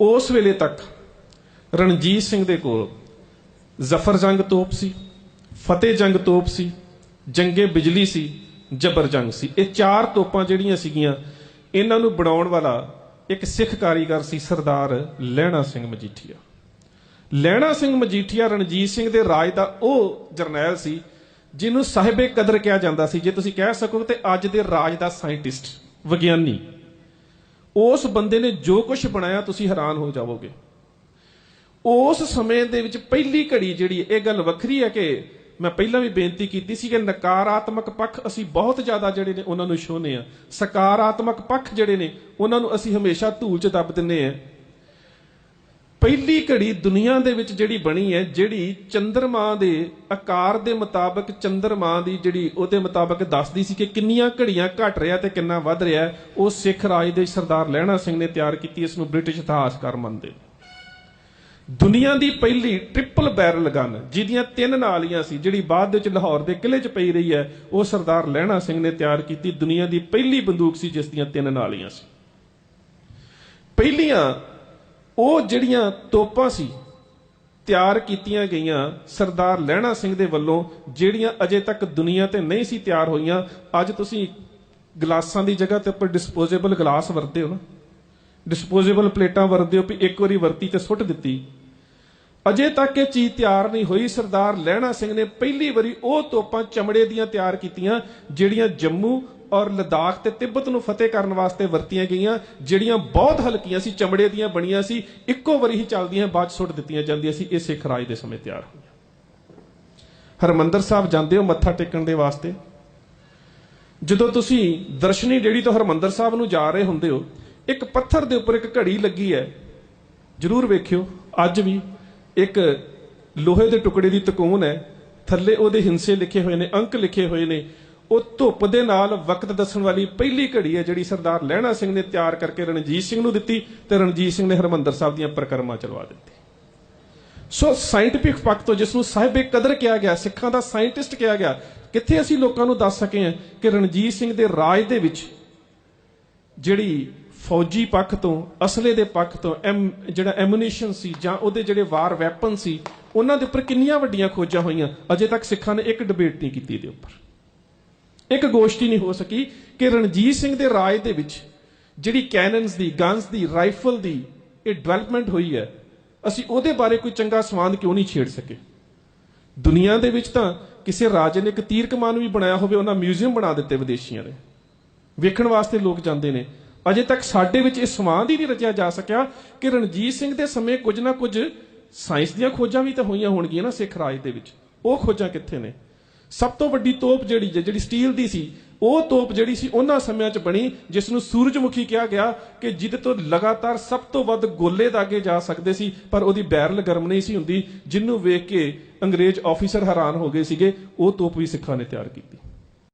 ਉਸ ਵੇਲੇ ਤੱਕ ਰਣਜੀਤ ਸਿੰਘ ਦੇ ਕੋਲ ਜ਼ਫਰ ਜੰਗ ਤੋਪ ਸੀ, ਫਤਿਹ ਜੰਗ ਤੋਪ ਸੀ, ਜੰਗੇ ਬਿਜਲੀ ਸੀ, ਜਬਰ ਜੰਗ ਸੀ। ਇਹ ਚਾਰ ਤੋਪਾਂ ਜਿਹੜੀਆਂ ਸੀਗੀਆਂ, ਇਹਨਾਂ ਨੂੰ ਬਣਾਉਣ ਵਾਲਾ ਇੱਕ ਸਿੱਖ ਕਾਰੀਗਰ ਸੀ ਸਰਦਾਰ ਲਹਿਣਾ ਸਿੰਘ ਮਜੀਠੀਆ। ਲਹਿਣਾ ਸਿੰਘ ਮਜੀਠੀਆ ਰਣਜੀਤ ਸਿੰਘ ਦੇ ਰਾਜ ਦਾ ਉਹ ਜਰਨੈਲ ਸੀ, ਜਿਹਨੂੰ ਸਾਹਿਬੇ ਕਦਰ ਕਿਹਾ ਜਾਂਦਾ ਸੀ। ਜੇ ਤੁਸੀਂ ਕਹਿ ਸਕੋ ਤੇ ਅੱਜ ਦੇ ਰਾਜ ਦਾ ਸਾਇੰਟਿਸਟ, ਵਿਗਿਆਨੀ। ਉਸ ਬੰਦੇ ਨੇ ਜੋ ਕੁਝ ਬਣਾਇਆ, ਤੁਸੀਂ ਹੈਰਾਨ ਹੋ ਜਾਵੋਗੇ। ਉਸ ਸਮੇਂ ਦੇ ਵਿੱਚ ਪਹਿਲੀ ਘੜੀ ਜਿਹੜੀ ਇਹ ਗੱਲ ਵੱਖਰੀ ਹੈ ਕਿ ਮੈਂ ਪਹਿਲਾਂ ਵੀ ਬੇਨਤੀ ਕੀਤੀ ਸੀ ਕਿ ਨਕਾਰਾਤਮਕ ਪੱਖ ਅਸੀਂ ਬਹੁਤ ਜ਼ਿਆਦਾ ਜਿਹੜੇ ਨੇ ਉਹਨਾਂ ਨੂੰ ਛੋਨੇ ਆ। ਸਕਾਰਾਤਮਕ ਪੱਖ ਜਿਹੜੇ ਨੇ, ਉਹਨਾਂ ਨੂੰ ਅਸੀਂ ਹਮੇਸ਼ਾ ਧੂਲ 'ਚ ਦੱਬ ਦਿੰਨੇ ਆ। ਪਹਿਲੀ ਘੜੀ ਦੁਨੀਆ ਦੇ ਵਿੱਚ ਜਿਹੜੀ ਬਣੀ ਹੈ, ਜਿਹੜੀ ਚੰ드ਰਮਾ ਦੇ ਆਕਾਰ ਦੇ ਮੁਤਾਬਕ ਚੰ드ਰਮਾ ਦੀ ਜਿਹੜੀ ਉਹਦੇ ਮੁਤਾਬਕ ਦੱਸਦੀ ਸੀ ਕਿ ਕਿੰਨੀਆਂ ਘੜੀਆਂ ਘਟ ਰਿਹਾ ਤੇ ਕਿੰਨਾ ਵੱਧ ਰਿਹਾ, ਉਹ ਸਿੱਖ ਰਾਜ ਦੇ ਸਰਦਾਰ ਲਹਿਣਾ ਸਿੰਘ ਨੇ ਤਿਆਰ ਕੀਤੀ ਇਸ ਨੂੰ ਬ੍ਰਿਟਿਸ਼ ਇਤਿਹਾਸਕਾਰ ਮੰਨਦੇ ਦੁਨੀਆ ਦੀ ਪਹਿਲੀ ਟ੍ਰਿਪਲ ਬੈਰਲ ਗਨ ਜਿਹਦੀਆਂ ਤਿੰਨ ਨਾਲੀਆਂ ਸੀ, ਜਿਹੜੀ ਬਾਅਦ ਵਿੱਚ ਲਾਹੌਰ ਦੇ ਕਿਲੇ 'ਚ ਪਈ ਰਹੀ ਹੈ, ਉਹ ਸਰਦਾਰ ਲਹਿਣਾ ਸਿੰਘ ਨੇ ਤਿਆਰ ਕੀਤੀ। ਦੁਨੀਆ ਦੀ ਪਹਿਲੀ ਬੰਦੂਕ ਸੀ, ਜਿਸ ਦੀਆਂ ਤਿੰਨ ਨਾਲੀਆਂ ਸੀ। ਪਹਿਲੀਆਂ ਉਹ ਜਿਹੜੀਆਂ ਤੋਪਾਂ ਸੀ, ਤਿਆਰ ਕੀਤੀਆਂ ਗਈਆਂ ਸਰਦਾਰ ਲਹਿਣਾ ਸਿੰਘ ਦੇ ਵੱਲੋਂ, ਜਿਹੜੀਆਂ ਅਜੇ ਤੱਕ ਦੁਨੀਆ ਤੇ ਨਹੀਂ ਸੀ ਤਿਆਰ ਹੋਈਆਂ, ਅੱਜ ਤੁਸੀਂ ਗਲਾਸਾਂ ਦੀ ਜਗ੍ਹਾ ਤੇ ਉੱਪਰ ਡਿਸਪੋਜ਼ੇਬਲ ਗਲਾਸ ਵਰਤਦੇ ਹੋ ਨਾ। ਡਿਸਪੋਜ਼ੇਬਲ ਪਲੇਟਾਂ ਵਰਤਦੇ ਹੋ ਵੀ ਇੱਕ ਵਾਰੀ ਵਰਤੀ ਤੇ ਸੁੱਟ ਦਿੱਤੀ। ਅਜੇ ਤੱਕ ਇਹ ਚੀਜ਼ ਤਿਆਰ ਨਹੀਂ ਹੋਈ। ਸਰਦਾਰ ਲਹਿਣਾ ਸਿੰਘ ਨੇ ਪਹਿਲੀ ਵਾਰੀ ਉਹ ਤੋਪਾਂ ਚਮੜੇ ਦੀਆਂ ਤਿਆਰ ਕੀਤੀਆਂ, ਜਿਹੜੀਆਂ ਜੰਮੂ ਔਰ ਲਦਾਖ ਤੇ ਤਿੱਬਤ ਨੂੰ ਫਤਿਹ ਕਰਨ ਵਾਸਤੇ ਵਰਤੀਆਂ ਗਈਆਂ, ਜਿਹੜੀਆਂ ਬਹੁਤ ਹਲਕੀਆਂ ਸੀ, ਚਮੜੇ ਦੀਆਂ ਬਣੀਆਂ ਸੀ, ਇੱਕੋ ਵਾਰੀ ਹੀ ਚੱਲਦੀਆਂ, ਬਾਅਦ ਸੁੱਟ ਦਿੱਤੀਆਂ ਜਾਂਦੀਆਂ ਸੀ, ਇਹ ਸਿੱਖ ਰਾਜ ਦੇ ਸਮੇਂ ਤਿਆਰ ਹੋਈਆਂ। ਹਰਮੰਦਰ ਸਾਹਿਬ ਜਾਂਦੇ ਹੋ ਮੱਥਾ ਟੇਕਣ ਦੇ ਵਾਸਤੇ? ਜਦੋਂ ਤੁਸੀਂ ਦਰਸ਼ਨੀ ਡੇੜੀ ਤੋਂ ਹਰਮੰਦਰ ਸਾਹਿਬ ਨੂੰ ਜਾ ਰਹੇ ਹੁੰਦੇ ਹੋ, ਇੱਕ ਪੱਥਰ ਦੇ ਉੱਪਰ ਇੱਕ ਘੜੀ ਲੱਗੀ ਹੈ, ਜਰੂਰ ਵੇਖਿਓ, ਅੱਜ ਵੀ ਇੱਕ ਲੋਹੇ ਦੇ ਟੁਕੜੇ ਦੀ ਤਕੂਨ ਹੈ, ਥੱਲੇ ਉਹਦੇ ਹਿੰਸੇ ਲਿਖੇ ਹੋਏ ਨੇ, ਅੰਕ ਲਿਖੇ ਹੋਏ ਨੇ ਉਹ ਧੁੱਪ ਦੇ ਨਾਲ ਵਕਤ ਦੱਸਣ ਵਾਲੀ ਪਹਿਲੀ ਘੜੀ ਹੈ ਜਿਹੜੀ ਸਰਦਾਰ ਲਹਿਣਾ ਸਿੰਘ ਨੇ ਤਿਆਰ ਕਰਕੇ ਰਣਜੀਤ ਸਿੰਘ ਨੂੰ ਦਿੱਤੀ ਤੇ ਰਣਜੀਤ ਸਿੰਘ ਨੇ ਹਰਮੰਦਰ ਸਾਹਿਬ ਦੀਆਂ ਪ੍ਰਕਰਮਾਂ ਚਲਵਾ ਦਿੱਤੀ ਸੋ ਸਾਇੰਟਿਫਿਕ ਪੱਖ ਤੋਂ ਜਿਸ ਨੂੰ ਸਾਹਿਬੇ ਕਦਰ ਕਿਹਾ ਗਿਆ, ਸਿੱਖਾਂ ਦਾ ਸਾਇੰਟਿਸਟ ਕਿਹਾ ਗਿਆ, ਕਿੱਥੇ ਅਸੀਂ ਲੋਕਾਂ ਨੂੰ ਦੱਸ ਸਕੇ ਹਾਂ ਕਿ ਰਣਜੀਤ ਸਿੰਘ ਦੇ ਰਾਜ ਦੇ ਵਿੱਚ ਜਿਹੜੀ ਫੌਜੀ ਪੱਖ ਤੋਂ, ਅਸਲੇ ਦੇ ਪੱਖ ਤੋਂ, ਐਮ, ਜਿਹੜਾ ਐਮੂਨੀਸ਼ਨ ਸੀ ਜਾਂ ਉਹਦੇ ਜਿਹੜੇ ਵਾਰ ਵੈਪਨ ਸੀ, ਉਹਨਾਂ ਦੇ ਉੱਪਰ ਕਿੰਨੀਆਂ ਵੱਡੀਆਂ ਖੋਜਾਂ ਹੋਈਆਂ, ਅਜੇ ਤੱਕ ਸਿੱਖਾਂ ਨੇ ਇੱਕ ਡਿਬੇਟ ਨਹੀਂ ਕੀਤੀ ਇਹਦੇ ਉੱਪਰ। ਇੱਕ ਗੋਸ਼ਟੀ ਨਹੀਂ ਹੋ ਸਕੀ ਕਿ ਰਣਜੀਤ ਸਿੰਘ ਦੇ ਰਾਜ ਦੇ ਵਿੱਚ ਜਿਹੜੀ ਕੈਨਨਸ ਦੀ ਗਨਸ ਦੀ ਰਾਈਫਲ ਦੀ ਇਹ ਡਿਵੈਲਪਮੈਂਟ ਹੋਈ ਹੈ, ਅਸੀਂ ਉਹਦੇ ਬਾਰੇ ਕੋਈ ਚੰਗਾ ਸਵਾਦ ਕਿਉਂ ਨਹੀਂ ਛੇੜ ਸਕੇ? ਦੁਨੀਆ ਦੇ ਵਿੱਚ ਤਾਂ ਕਿਸੇ ਰਾਜੇ ਨੇ ਇੱਕ ਤੀਰ ਕਮਾਨ ਵੀ ਬਣਾਇਆ ਹੋਵੇ, ਉਹਨਾਂ ਮਿਊਜ਼ੀਅਮ ਬਣਾ ਦਿੱਤੇ ਵਿਦੇਸ਼ੀਆਂ ਨੇ। ਵੇਖਣ ਵਾਸਤੇ ਲੋਕ ਜਾਂਦੇ ਨੇ। ਅਜੇ ਤੱਕ ਸਾਡੇ ਵਿੱਚ ਇਹ ਸਮਾਨ ਹੀ ਨਹੀਂ ਰਚਿਆ ਜਾ ਸਕਿਆ ਕਿ ਰਣਜੀਤ ਸਿੰਘ ਦੇ ਸਮੇਂ ਕੁਝ ਨਾ ਕੁਝ ਸਾਇੰਸ ਦੀਆਂ ਖੋਜਾਂ ਵੀ ਤਾਂ ਹੋਈਆਂ ਹੋਣਗੀਆਂ ਨਾ ਸਿੱਖ ਰਾਜ ਦੇ ਵਿੱਚ। ਉਹ ਖੋਜਾਂ ਕਿੱਥੇ ਨੇ? ਸਭ ਤੋਂ ਵੱਡੀ ਤੋਪ ਜਿਹੜੀ ਜਿਹੜੀ ਸਟੀਲ ਦੀ ਸੀ, ਉਹ ਤੋਪ ਜਿਹੜੀ ਸੀ ਉਹਨਾਂ ਸਮਿਆਂ 'ਚ ਬਣੀ, ਜਿਸ ਨੂੰ ਸੂਰਜਮੁਖੀ ਕਿਹਾ ਗਿਆ ਕਿ ਜਿਹਦੇ ਤੋਂ ਲਗਾਤਾਰ ਸਭ ਤੋਂ ਵੱਧ ਗੋਲੇ ਦਾਗੇ ਜਾ ਸਕਦੇ ਸੀ, ਪਰ ਉਹਦੀ ਬੈਰਲ ਗਰਮ ਨਹੀਂ ਸੀ ਹੁੰਦੀ ਜਿਹਨੂੰ ਵੇਖ ਕੇ ਅੰਗਰੇਜ਼ ਆਫੀਸਰ ਹੈਰਾਨ ਹੋ ਗਏ ਸੀਗੇ, ਉਹ ਤੋਪ ਵੀ ਸਿੱਖਾਂ ਨੇ ਤਿਆਰ ਕੀਤੀ।